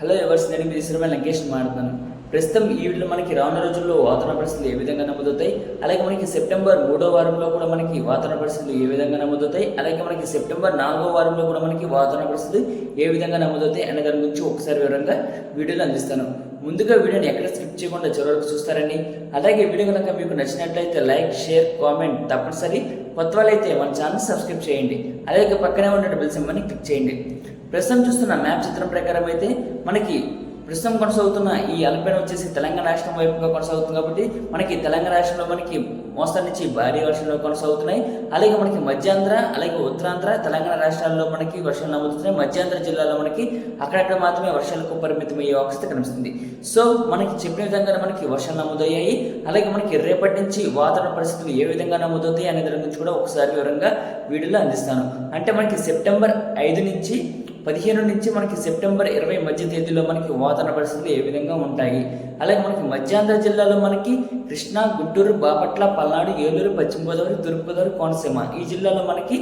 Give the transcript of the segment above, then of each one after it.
Hello ఎవర్స్ నేను మీ శ్రీమ లంకేష్ మాట్లాడుతున్నాను. ప్రస్తుతం ఈ వీడియోలో మనకి రానున్న రోజుల్లో వాతావరణ పరిస్థితులు ఏ విధంగా నమోదవుతాయి? అలాగే మనకి సెప్టెంబర్ మూడో వారంలో కూడా మనకి వాతావరణ పరిస్థితులు ఏ విధంగా నమోదవుతాయి? అలాగే మనకి సెప్టెంబర్ నాలుగో వారంలో కూడా మనకి వాతావరణ పరిస్థితులు ఏ విధంగా నమోదవుతాయి అనే దాని గురించి ఒకసారి వివరంగా వీడియోలు అందిస్తాను. ముందుగా వీడియోని ఎక్కడ స్కిప్ చేయకుండా చివరకు చూస్తారండి. అలాగే వీడియో కనుక మీకు నచ్చినట్లయితే లైక్ షేర్ కామెంట్ తప్పనిసరి. కొత్త వాళ్ళైతే మన ఛానల్ సబ్స్క్రైబ్ చేయండి. అలాగే పక్కనే ఉన్న బెల్ సింబల్ని క్లిక్ చేయండి. ప్రస్తుతం చూస్తున్న మ్యాప్ చిత్రం ప్రకారం అయితే మనకి ప్రస్తుతం కొనసాగుతున్న ఈ అల్పీడనం వచ్చేసి తెలంగాణ రాష్ట్రం వైపుగా కొనసాగుతుంది కాబట్టి మనకి తెలంగాణ రాష్ట్రంలో మనకి మోస్తరు నుంచి భారీ వర్షాలు కొనసాగుతున్నాయి. అలాగే మనకి మధ్యాంధ్ర అలాగే ఉత్తరాంధ్ర తెలంగాణ రాష్ట్రాల్లో మనకి వర్షాలు నమోదుతున్నాయి. మధ్యాంధ్ర జిల్లాలో మనకి అక్కడక్కడ మాత్రమే వర్షాలకు పరిమితం అయ్యే అవకాశం కనిపిస్తుంది. సో మనకి చెప్పిన విధంగా మనకి వర్షాలు నమోదయ్యాయి. అలాగే మనకి రేపటి నుంచి వాతావరణ పరిస్థితులు ఏ విధంగా నమోదవుతాయి అనే దాని గురించి కూడా ఒకసారి వివరంగా వీడియోలో అందిస్తాను. అంటే మనకి సెప్టెంబర్ ఐదు నుంచి పదిహేను నుంచి మనకి సెప్టెంబర్ ఇరవై మధ్య తేదీలో మనకి వాతావరణ పరిస్థితులు ఏ విధంగా ఉంటాయి? అలాగే మనకి మధ్యాంధ్ర జిల్లాలో మనకి కృష్ణా గుంటూరు బాపట్ల పల్నాడు ఏలూరు పశ్చిమ గోదావరి తూర్పుగోదావరి కోనసీమ ఈ జిల్లాలో మనకి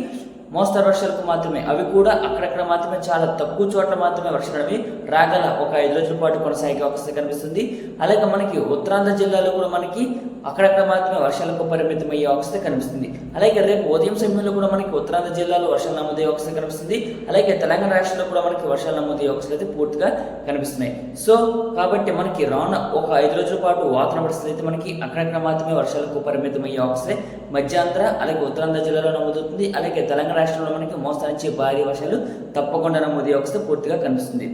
మోస్తరు వర్షాలకు మాత్రమే అవి కూడా అక్కడక్కడ మాత్రమే చాలా తక్కువ చోట్ల మాత్రమే వర్షాలు అనేవి రాగల ఒక ఐదు రోజుల పాటు కొనసాగే అవకాశం కనిపిస్తుంది. అలాగే మనకి ఉత్తరాంధ్ర జిల్లాలో కూడా మనకి అక్కడక్కడ మాత్రమే వర్షాలకు పరిమితం అయ్యే అవకాశం కనిపిస్తుంది. అలాగే రేపు ఉదయం సమయంలో కూడా మనకి ఉత్తరాంధ్ర జిల్లాలో వర్షాలు నమోదయ్యే అవకాశం కనిపిస్తుంది. అలాగే తెలంగాణ రాష్ట్రంలో కూడా మనకి వర్షాలు నమోదయ్యే అవకాశాలు అయితే పూర్తిగా కనిపిస్తున్నాయి. సో కాబట్టి మనకి రాను ఒక ఐదు రోజుల పాటు వాతావరణ పరిస్థితి అయితే మనకి అక్కడక్కడ మాత్రమే వర్షాలకు పరిమితం అయ్యే అవకాశం మధ్యాంధ్ర అలాగే ఉత్తరాంధ్ర జిల్లాలో నమోదవుతుంది. అలాగే తెలంగాణ రాష్ట్రంలో మనకి మోస్తరు నుంచి భారీ వర్షాలు తప్పకుండా నమోదయ్యే అవకాశం పూర్తిగా కనిపిస్తుంది.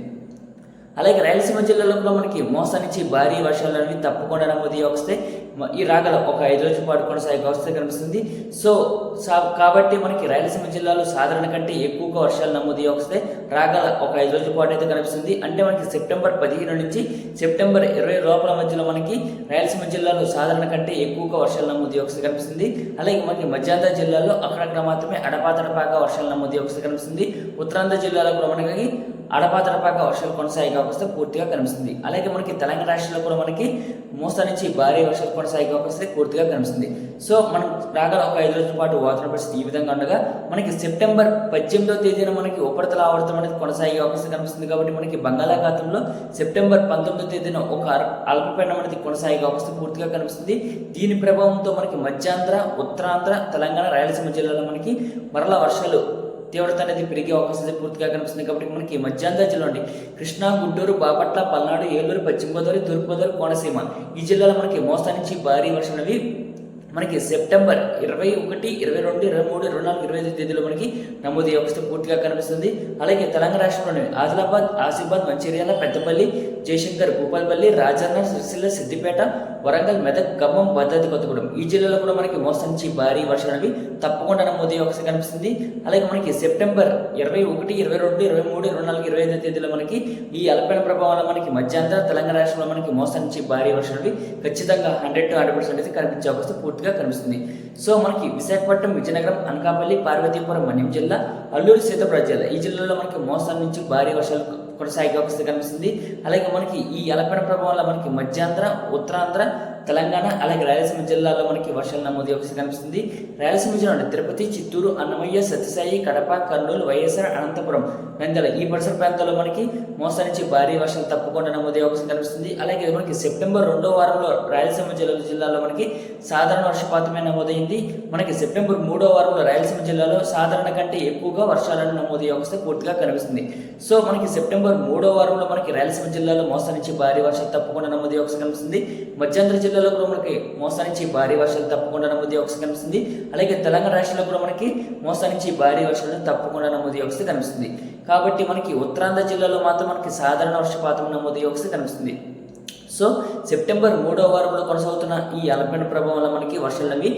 అలాగే రాయలసీమ జిల్లాలో కూడా మనకి మోస్తరు నుంచి భారీ వర్షాలు అనేవి తప్పకుండా నమోదు వస్తే ఈ రాగల ఒక ఐదు రోజుల పాటు కొనసాగే అవస్థ కనిపిస్తుంది. సో సా- కాబట్టి మనకి రాయలసీమ జిల్లాలో సాధారణ కంటే ఎక్కువగా వర్షాలు నమోదు వస్తే రాగల ఒక ఐదు రోజుల పాటు అయితే కనిపిస్తుంది. అంటే మనకి సెప్టెంబర్ పదిహేను నుంచి సెప్టెంబర్ ఇరవై లోపల మధ్యలో మనకి రాయలసీమ జిల్లాలో సాధారణ కంటే ఎక్కువగా వర్షాలు నమోదు వస్తే కనిపిస్తుంది. అలాగే మనకి మధ్యాంధ్ర జిల్లాలో అక్కడక్కడ మాత్రమే అడపాతడపాగా వర్షాలు నమోదు వస్తే కనిపిస్తుంది. ఉత్తరాంధ్ర జిల్లాలో కూడా మనకి అడపాతడపాగా వర్షాలు కొనసాగే అవకాశం పూర్తిగా కనిపిస్తుంది. అలాగే మనకి తెలంగాణ రాష్ట్రంలో కూడా మనకి మోస్తా నుంచి భారీ వర్షాలు కొనసాగే అవకాశం పూర్తిగా కనిపిస్తుంది. సో మనం రాగల ఒక ఐదు రోజుల పాటు వాతావరణ పరిస్థితి ఈ విధంగా ఉండగా మనకి సెప్టెంబర్ పద్దెనిమిదవ తేదీన మనకి ఉపరితల ఆవర్తనం అనేది కొనసాగే అవకాశం కనిపిస్తుంది కాబట్టి మనకి బంగాళాఖాతంలో సెప్టెంబర్ పంతొమ్మిదవ తేదీన ఒక అర- అల్పపీడనం అనేది కొనసాగే అవకాశం పూర్తిగా కనిపిస్తుంది. దీని ప్రభావంతో మనకి మధ్యాంధ్ర ఉత్తరాంధ్ర తెలంగాణ రాయలసీమ జిల్లాలో మనకి మరలా వర్షాలు తీవ్రత అనేది పెరిగే అవకాశం పూర్తిగా కనిపిస్తుంది. కాబట్టి మనకి మధ్యాంధ్ర జిల్లా అండి కృష్ణా గుంటూరు బాపట్ల పల్నాడు ఏలూరు పశ్చిమ గోదావరి తూర్పు గోదావరి కోనసీమ ఈ జిల్లాలో మనకి మోస్తా నుంచి భారీ వర్షం అనేవి మనకి సెప్టెంబర్ ఇరవై ఒకటి ఇరవై రెండు ఇరవై మూడు ఇరవై నాలుగు ఇరవై ఐదు తేదీలో మనకి నమోదు వ్యవస్థ పూర్తిగా కనిపిస్తుంది. అలాగే తెలంగాణ రాష్ట్రంలోని ఆదిలాబాద్ ఆసిఫాబాద్ మంచిర్యాల పెద్దపల్లి జయశంకర్ భూపాల్పల్లి రాజన్న సిరిసిల్ల సిద్దిపేట వరంగల్ మెదక్ ఖమ్మం భద్రాద్రి కొత్తగూడెం. ఈ జిల్లాలో కూడా మనకి మోసం నుంచి భారీ వర్షాలు అనేవి తప్పకుండా నమోదు వ్యవస్థ కనిపిస్తుంది. అలాగే మనకి సెప్టెంబర్ ఇరవై ఒకటి ఇరవై రెండు ఇరవై మూడు ఇరవై నాలుగు ఇరవై ఐదు తేదీలో మనకి ఈ అల్పీడన ప్రభావం మనకి మధ్యాహ్నం తెలంగాణ రాష్ట్రంలో మనకి మోసం నుంచి భారీ వర్షాలు అనేవి ఖచ్చితంగా హండ్రెడ్ టు హండ్రెడ్ పర్సెంట్ అయితే కనిపించే అవకాశం పూర్తిగా కనిపిస్తుంది. సో మనకి విశాఖపట్నం విజయనగరం అనకాపల్లి పార్వతీపురం మన్యం జిల్లా అల్లూరు సీతాపురం జిల్లా. ఈ జిల్లాలో మనకి మోసం నుంచి భారీ వర్షాలు కొనసాగే అవకాశం కనిపిస్తుంది. అలాగే మనకి ఈ అలపన ప్రభావం వల్ల మనకి మధ్యాంధ్ర ఉత్తరాంధ్ర తెలంగాణ అలాగే రాయలసీమ జిల్లాలో మనకి వర్షాలు నమోదు అవకాశం కనిపిస్తుంది. రాయలసీమ జిల్లా తిరుపతి చిత్తూరు అన్నమయ్య సత్యసాయి కడప కర్నూలు వైఎస్ఆర్ అనంతపురం నంద్యాల ఈ పరిసర ప్రాంతాల్లో మనకి మోస్తరు నుంచి భారీ వర్షాలు తప్పకుండా నమోదు అవకాశం కనిపిస్తుంది. అలాగే మనకి సెప్టెంబర్ రెండో వారంలో రాయలసీమ జిల్లా జిల్లాలో మనకి సాధారణ వర్షపాతమే నమోదైంది. మనకి సెప్టెంబర్ మూడో వారంలో రాయలసీమ జిల్లాలో సాధారణ కంటే ఎక్కువగా వర్షాలను నమోదయ్యే అవకాశం పూర్తిగా కనిపిస్తుంది. సో మనకి సెప్టెంబర్ మూడో వారంలో మనకి రాయలసీమ జిల్లాలో మోస్తరు నుంచి భారీ వర్షాలు తప్పకుండా నమోదయ్యే అవకాశం కనిపిస్తుంది. మధ్యాంధ్ర జిల్లాలో కూడా మనకి మోస్తరు నుంచి భారీ వర్షాలు తప్పకుండా నమోదు అవకాశం కనిపిస్తుంది. అలాగే తెలంగాణ రాష్ట్రంలో కూడా మనకి మోస్తరు నుంచి భారీ వర్షాలు తప్పకుండా నమోదు అవకాశం కనిపిస్తుంది. కాబట్టి మనకి ఉత్తరాంధ్ర జిల్లాలో మాత్రం మనకి సాధారణ వర్షపాతం నమోదు అవకాశం కనిపిస్తుంది. సో సెప్టెంబర్ మూడో వారంలో కొనసాగుతున్న ఈ అలపెండ ప్రభావం వల్ల మనకి వర్షాలు అవి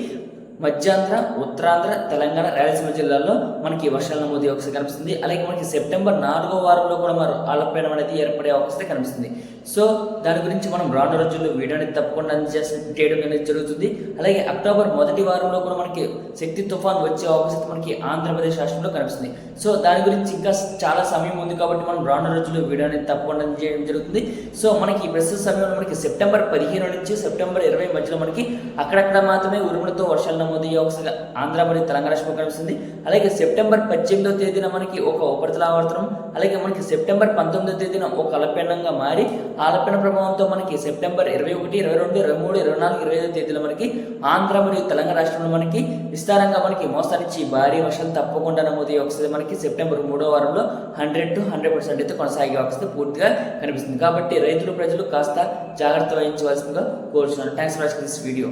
మధ్యాంధ్ర ఉత్తరాంధ్ర తెలంగాణ రాయలసీమ జిల్లాల్లో మనకి వర్షాలు నమోదు అవకాశం కనిపిస్తుంది. అలాగే మనకి సెప్టెంబర్ నాలుగో వారంలో కూడా మరి అల్పపీడనం అనేది ఏర్పడే అవకాశం కనిపిస్తుంది. సో దాని గురించి మనం రాను రోజుల్లో వీడియోని తప్పకుండా అందజేసి చేయడం అనేది జరుగుతుంది. అలాగే అక్టోబర్ మొదటి వారంలో కూడా మనకి శక్తి తుఫాన్ వచ్చే అవకాశం మనకి ఆంధ్రప్రదేశ్ రాష్ట్రంలో కనిపిస్తుంది. సో దాని గురించి ఇంకా చాలా సమయం ఉంది కాబట్టి మనం రాను రోజుల్లో వీడియోని తప్పకుండా చేయడం జరుగుతుంది. సో మనకి ప్రస్తుత సమయంలో మనకి సెప్టెంబర్ పదిహేను నుంచి సెప్టెంబర్ ఇరవై మధ్యలో మనకి అక్కడక్కడ మాత్రమే ఉరుములతో వర్షాలు నమోదు నమోదు ఆంధ్ర మరియు తెలంగాణ రాష్ట్రంలో కనిపిస్తుంది అలాగే సెప్టెంబర్ పద్దెనిమిదో తేదీన మనకి ఒక ఉపరితల ఆవర్తనం అలాగే మనకి సెప్టెంబర్ పంతొమ్మిదో తేదీన ఒక అలపెండంగా మారి ఆ అలపెండ ప్రభావంతో మనకి సెప్టెంబర్ ఇరవై ఒకటి ఇరవై రెండు ఇరవై మూడు ఇరవై నాలుగు ఇరవై ఐదో తేదీలో మనకి ఆంధ్ర మరియు తెలంగాణ రాష్ట్రంలో మనకి విస్తారంగా మనకి మోస్తానిచ్చి భారీ వర్షాలు తప్పకుండా నమోదయ్యే అవకాశం మనకి సెప్టెంబర్ మూడో వారంలో హండ్రెడ్ టు హండ్రెడ్ పర్సెంట్ అయితే కొనసాగే అవకాశం పూర్తిగా కనిపిస్తుంది. కాబట్టి రైతులు ప్రజలు కాస్త జాగ్రత్త వహించవలసిందిగా కోరుతున్నాను thanks for watching this video.